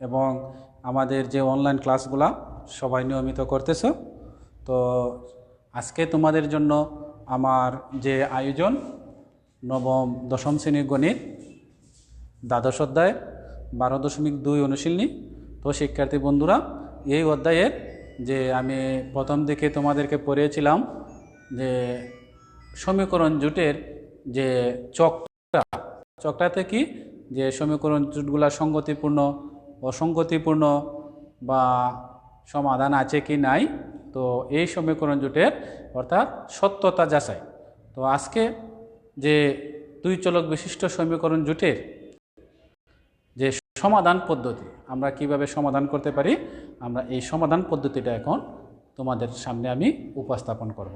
এবং আমাদের যে অনলাইন ক্লাসগুলা সবাই নিয়মিত করতেছো। তো আজকে তোমাদের জন্য আমার যে আয়োজন, নবম, দশম শ্রেণির গণিত, দ্বাদশ অধ্যায়, বারো দশমিক দুই অনুশীলনী। তো শিক্ষার্থী বন্ধুরা, এই অধ্যায়ের যে আমি প্রথম দিকে তোমাদেরকে পড়িয়েছিলাম যে সমীকরণ জুটের যে চকটা, চকটাতে কি? যে সমীকরণ জুটগুলা সঙ্গতিপূর্ণ অসঙ্গতিপূর্ণ বা সমাধান আছে কি নাই, তো এই সমীকরণ জুটের অর্থাৎ সত্যতা যাচাই। তো আজকে যে দুই চলক বিশিষ্ট সমীকরণ জুটের যে সমাধান পদ্ধতি, আমরা কীভাবে সমাধান করতে পারি, আমরা এই সমাধান পদ্ধতিটা এখন তোমাদের সামনে আমি উপস্থাপন করব।